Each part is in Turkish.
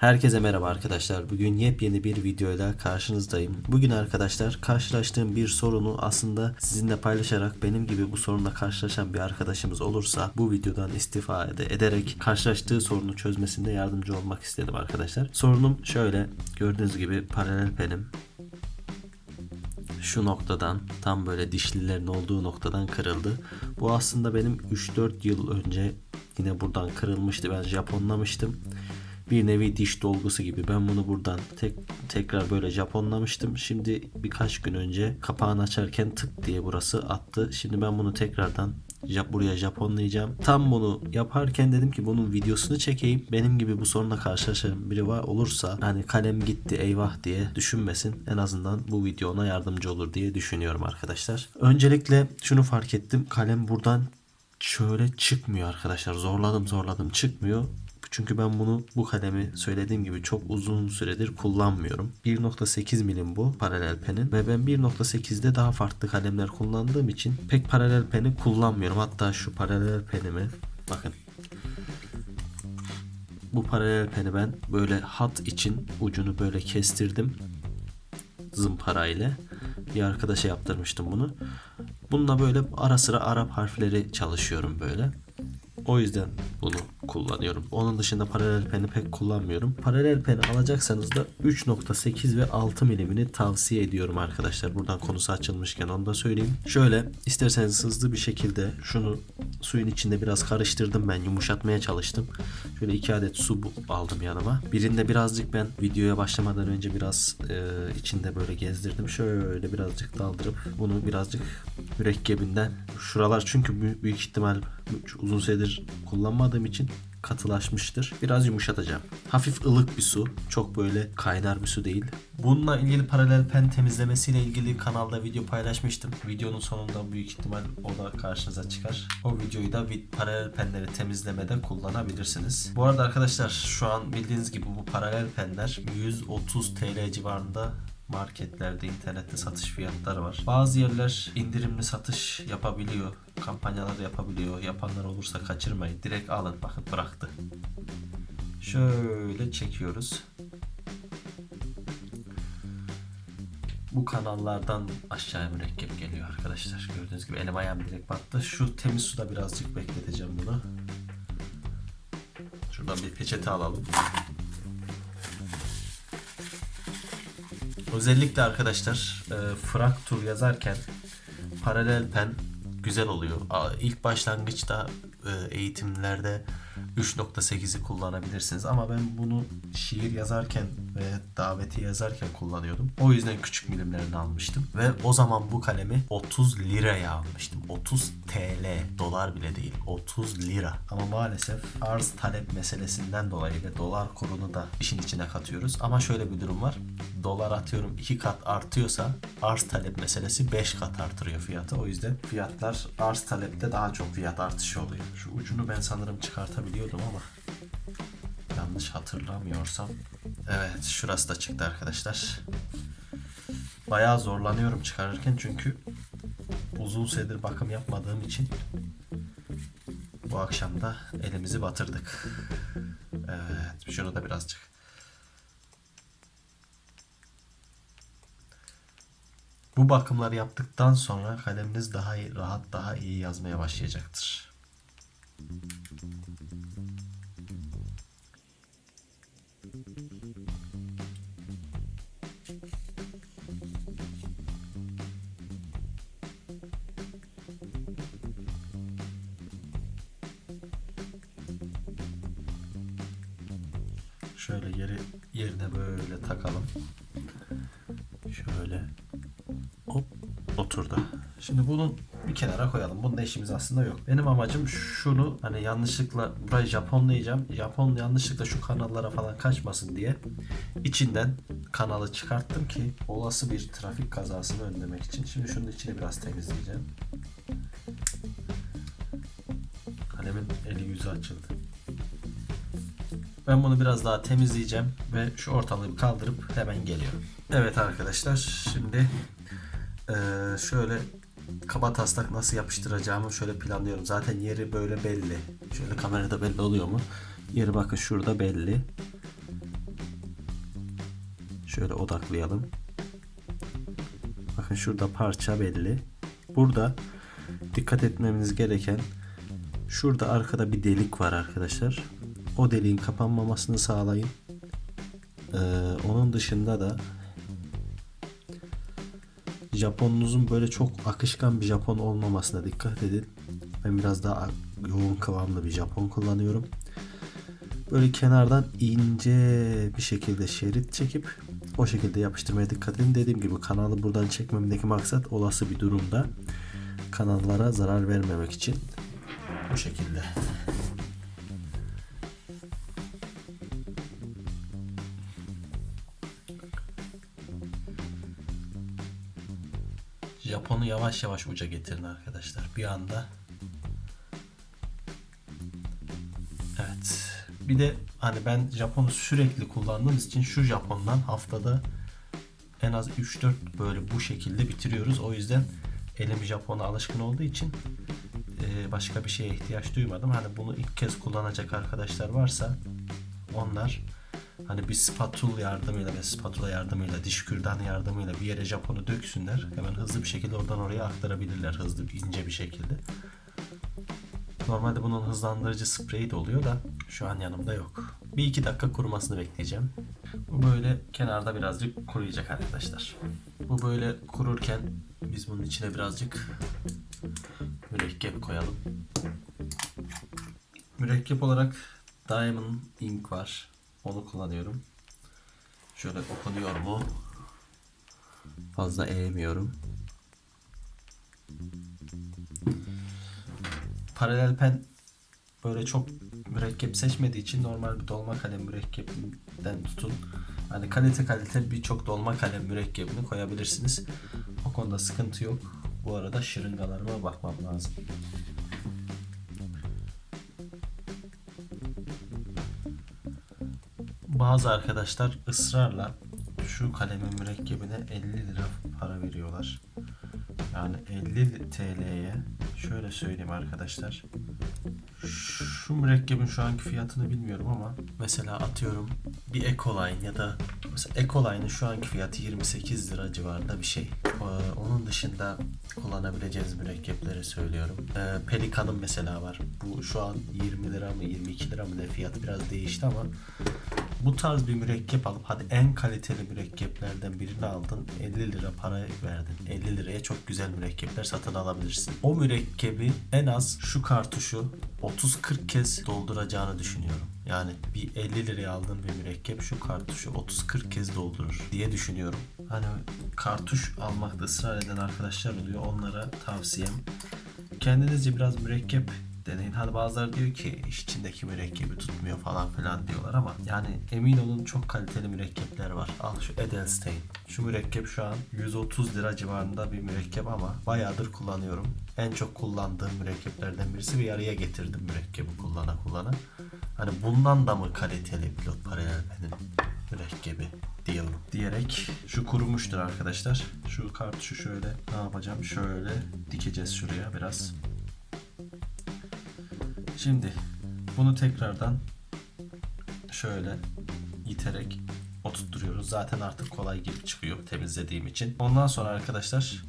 Herkese merhaba arkadaşlar. Bugün yepyeni bir videoyla karşınızdayım. Bugün arkadaşlar karşılaştığım bir sorunu aslında sizinle paylaşarak benim gibi bu sorunla karşılaşan bir arkadaşımız olursa bu videodan istifade ederek karşılaştığı sorunu çözmesinde yardımcı olmak istedim arkadaşlar. Sorunum şöyle. Gördüğünüz gibi paralel penim şu noktadan tam böyle dişlilerin olduğu noktadan kırıldı. Bu aslında benim 3-4 yıl önce yine buradan kırılmıştı. Ben Japonlamıştım. Bir nevi diş dolgusu gibi. Ben bunu buradan tek tekrar böyle Japonlamıştım. Şimdi birkaç gün önce kapağını açarken tık diye burası attı. Şimdi ben bunu tekrardan buraya Japonlayacağım. Tam bunu yaparken dedim ki bunun videosunu çekeyim. Benim gibi bu sorunla karşılaşan biri var olursa hani kalem gitti eyvah diye düşünmesin. En azından bu video ona yardımcı olur diye düşünüyorum arkadaşlar. Öncelikle şunu fark ettim. Kalem buradan şöyle çıkmıyor arkadaşlar. Zorladım zorladım çıkmıyor. Çünkü ben bunu bu kalemi söylediğim gibi çok uzun süredir kullanmıyorum. 1.8 milim bu paralel penin ve ben 1.8'de daha farklı kalemler kullandığım için pek paralel peni kullanmıyorum. Hatta şu paralel penimi bakın bu paralel peni ben böyle hat için ucunu böyle kestirdim zımpara ile bir arkadaşa yaptırmıştım bunu. Bununla böyle ara sıra Arap harfleri çalışıyorum böyle. O yüzden bunu kullanıyorum. Onun dışında paralel peni pek kullanmıyorum. Paralel peni alacaksanız da 3.8 ve 6 milimini tavsiye ediyorum arkadaşlar. Buradan konusu açılmışken onu da söyleyeyim. Şöyle isterseniz hızlı bir şekilde şunu suyun içinde biraz karıştırdım ben yumuşatmaya çalıştım. Şöyle 2 adet su aldım yanıma. Birinde birazcık ben videoya başlamadan önce biraz e, içinde böyle gezdirdim. Şöyle birazcık daldırıp bunu birazcık mürekkebinden şuralar çünkü bü- büyük ihtimal uzun süredir kullanmadığım için katılaşmıştır. Biraz yumuşatacağım. Hafif ılık bir su. Çok böyle kaynar bir su değil. Bununla ilgili paralel pen temizlemesiyle ilgili kanalda video paylaşmıştım. Videonun sonunda büyük ihtimal o da karşınıza çıkar. O videoyu da vid- paralel penleri temizlemede kullanabilirsiniz. Bu arada arkadaşlar şu an bildiğiniz gibi bu paralel penler 130 TL civarında marketlerde, internette satış fiyatları var. Bazı yerler indirimli satış yapabiliyor. Kampanyalar yapabiliyor. Yapanlar olursa kaçırmayın. Direkt alın. Bakın bıraktı. Şöyle çekiyoruz. Bu kanallardan aşağıya mürekkep geliyor arkadaşlar. Gördüğünüz gibi elim ayağım direkt battı. Şu temiz suda birazcık bekleteceğim bunu. Şuradan bir peçete alalım. Özellikle arkadaşlar e, fraktur yazarken paralel pen güzel oluyor. İlk başlangıçta e, eğitimlerde 3.8'i kullanabilirsiniz ama ben bunu şiir yazarken ve daveti yazarken kullanıyordum. O yüzden küçük milimlerini almıştım ve o zaman bu kalemi 30 liraya almıştım. 30 TL, dolar bile değil. 30 lira. Ama maalesef arz talep meselesinden dolayı ve dolar kurunu da işin içine katıyoruz. Ama şöyle bir durum var. Dolar atıyorum 2 kat artıyorsa arz talep meselesi 5 kat artırıyor fiyatı. O yüzden fiyatlar arz talepte daha çok fiyat artışı oluyor. Şu ucunu ben sanırım çıkartabiliyordum ama yanlış hatırlamıyorsam. Evet şurası da çıktı arkadaşlar. Bayağı zorlanıyorum çıkarırken çünkü uzun süredir bakım yapmadığım için bu akşam da elimizi batırdık. Evet şunu da birazcık. Bu bakımları yaptıktan sonra kaleminiz daha rahat daha iyi yazmaya başlayacaktır. Şöyle yeri yerine böyle takalım. Şöyle hop oturdu. Şimdi bunu bir kenara koyalım. Bunda işimiz aslında yok. Benim amacım şunu hani yanlışlıkla burayı Japonlayacağım. Japon yanlışlıkla şu kanallara falan kaçmasın diye içinden kanalı çıkarttım ki olası bir trafik kazasını önlemek için. Şimdi şunun içini biraz temizleyeceğim. Kalemin eli yüzü açıldı. Ben bunu biraz daha temizleyeceğim ve şu ortalığı kaldırıp hemen geliyorum. Evet arkadaşlar şimdi eee, şöyle kaba taslak nasıl yapıştıracağımı şöyle planlıyorum. Zaten yeri böyle belli. Şöyle kamerada belli oluyor mu? Yeri bakın şurada belli. Şöyle odaklayalım. Bakın şurada parça belli. Burada dikkat etmemiz gereken şurada arkada bir delik var arkadaşlar. O deliğin kapanmamasını sağlayın. Ee, onun dışında da Japonunuzun böyle çok akışkan bir Japon olmamasına dikkat edin. Ben biraz daha yoğun kıvamlı bir Japon kullanıyorum. Böyle kenardan ince bir şekilde şerit çekip o şekilde yapıştırmaya dikkat edin. Dediğim gibi kanalı buradan çekmemdeki maksat olası bir durumda kanallara zarar vermemek için bu şekilde. Japon'u yavaş yavaş uca getirin arkadaşlar. Bir anda Evet. Bir de hani ben Japon'u sürekli kullandığımız için şu Japon'dan haftada en az 3-4 böyle bu şekilde bitiriyoruz. O yüzden elim Japon'a alışkın olduğu için e, başka bir şeye ihtiyaç duymadım. Hani bunu ilk kez kullanacak arkadaşlar varsa onlar hani bir spatula yardımıyla ve spatula yardımıyla diş kürdan yardımıyla bir yere Japon'u döksünler. Hemen hızlı bir şekilde oradan oraya aktarabilirler hızlı ince bir şekilde. Normalde bunun hızlandırıcı spreyi de oluyor da şu an yanımda yok. Bir iki dakika kurumasını bekleyeceğim. Bu böyle kenarda birazcık kuruyacak arkadaşlar. Bu böyle kururken biz bunun içine birazcık mürekkep koyalım. Mürekkep olarak Diamond Ink var. Onu kullanıyorum. Şöyle okunuyor mu? Fazla eğmiyorum. Paralel pen böyle çok mürekkep seçmediği için normal bir dolma kalem mürekkebinden tutun. Hani kalite kalite birçok dolma kalem mürekkebini koyabilirsiniz. O konuda sıkıntı yok. Bu arada şırıngalarıma bakmam lazım. Bazı arkadaşlar ısrarla şu kalemin mürekkebine 50 lira para veriyorlar. Yani 50 TL'ye şöyle söyleyeyim arkadaşlar. Şu mürekkebin şu anki fiyatını bilmiyorum ama mesela atıyorum bir Ecoline ya da mesela Ecoline'ın şu anki fiyatı 28 lira civarında bir şey. Ee, Onun dışında kullanabileceğiniz mürekkepleri söylüyorum. Ee, Pelikan'ın mesela var. Bu şu an 20 lira mı 22 lira mı ne fiyatı biraz değişti ama bu tarz bir mürekkep alıp hadi en kaliteli mürekkeplerden birini aldın 50 lira para verdin. 50 liraya çok güzel mürekkepler satın alabilirsin. O mürekkebi en az şu kartuşu 30-40 kez dolduracağını düşünüyorum. Yani bir 50 liraya aldığın bir mürekkep şu kartuşu 30-40 kez doldurur diye düşünüyorum. Hani kartuş almakta ısrar eden arkadaşlar oluyor. Onlara tavsiyem kendinizce biraz mürekkep deneyin. Hani bazıları diyor ki içindeki mürekkebi tutmuyor falan filan diyorlar ama yani emin olun çok kaliteli mürekkepler var. Al şu Edelstein. Şu mürekkep şu an 130 lira civarında bir mürekkep ama bayağıdır kullanıyorum. En çok kullandığım mürekkeplerden birisi ve yarıya getirdim mürekkebi kullana kullana. Hani bundan da mı kaliteli pilot paralel benim mürekkebi diyorum diyerek şu kurumuştur arkadaşlar. Şu kartuşu şöyle ne yapacağım? Şöyle dikeceğiz şuraya biraz. Şimdi bunu tekrardan şöyle iterek oturtturuyoruz. Zaten artık kolay gibi çıkıyor temizlediğim için. Ondan sonra arkadaşlar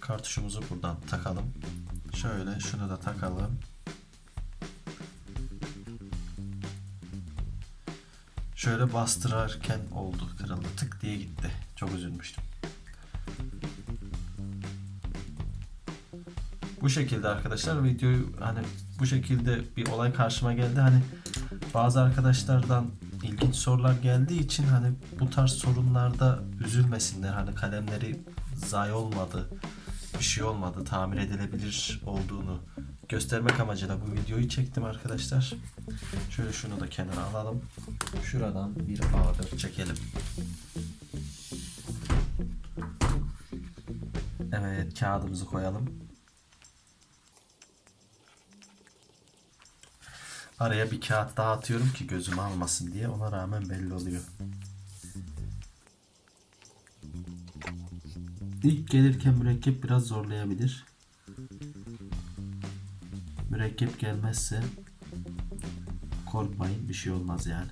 kartuşumuzu buradan takalım. Şöyle şunu da takalım. Şöyle bastırırken oldu kırıldı tık diye gitti. Çok üzülmüştüm. Bu şekilde arkadaşlar videoyu hani bu şekilde bir olay karşıma geldi. Hani bazı arkadaşlardan ilginç sorular geldiği için hani bu tarz sorunlarda üzülmesinler. Hani kalemleri zayi olmadı, bir şey olmadı, tamir edilebilir olduğunu göstermek amacıyla bu videoyu çektim arkadaşlar. Şöyle şunu da kenara alalım. Şuradan bir A4 çekelim. Evet kağıdımızı koyalım. Araya bir kağıt daha atıyorum ki gözüm almasın diye. Ona rağmen belli oluyor. İlk gelirken mürekkep biraz zorlayabilir. Mürekkep gelmezse korkmayın bir şey olmaz yani.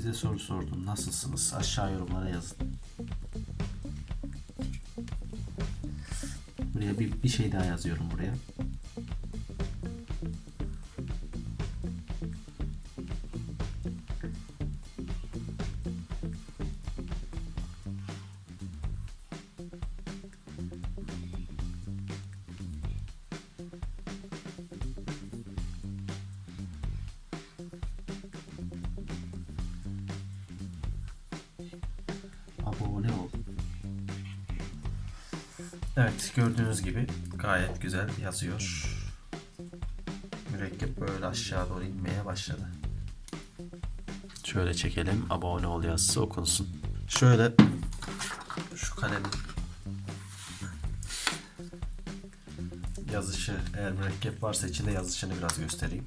Size soru sordum. Nasılsınız? Aşağı yorumlara yazın. Buraya bir, bir şey daha yazıyorum buraya. Abone ol. Evet gördüğünüz gibi gayet güzel yazıyor. Mürekkep böyle aşağı doğru inmeye başladı. Şöyle çekelim. Abone ol yazısı okunsun. Şöyle şu kalemin yazışı eğer mürekkep varsa içinde yazışını biraz göstereyim.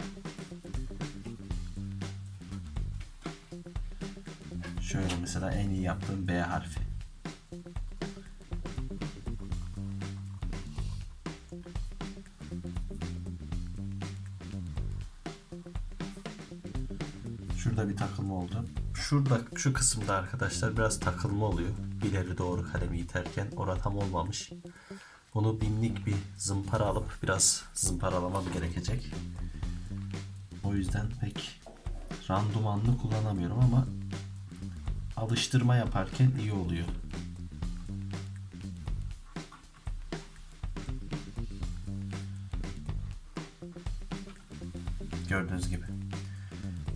Şöyle mesela en iyi yaptığım B harfi. Şurada bir takılma oldu. Şurada şu kısımda arkadaşlar biraz takılma oluyor. İleri doğru kalemi iterken orada tam olmamış. Bunu binlik bir zımpara alıp biraz zımparalamam gerekecek. O yüzden pek randumanlı kullanamıyorum ama alıştırma yaparken iyi oluyor. Gördüğünüz gibi.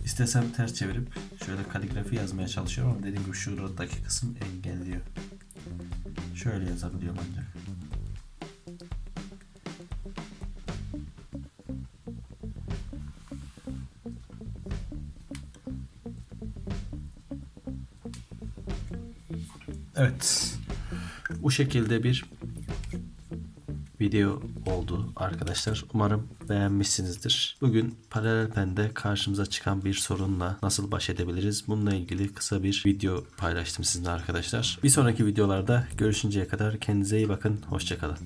İstesem ters çevirip şöyle kaligrafi yazmaya çalışıyorum ama dediğim gibi şuradaki kısım engelliyor. Şöyle yazabiliyorum ancak. Evet. Bu şekilde bir video oldu arkadaşlar. Umarım beğenmişsinizdir. Bugün paralel pende karşımıza çıkan bir sorunla nasıl baş edebiliriz? Bununla ilgili kısa bir video paylaştım sizinle arkadaşlar. Bir sonraki videolarda görüşünceye kadar kendinize iyi bakın. Hoşçakalın.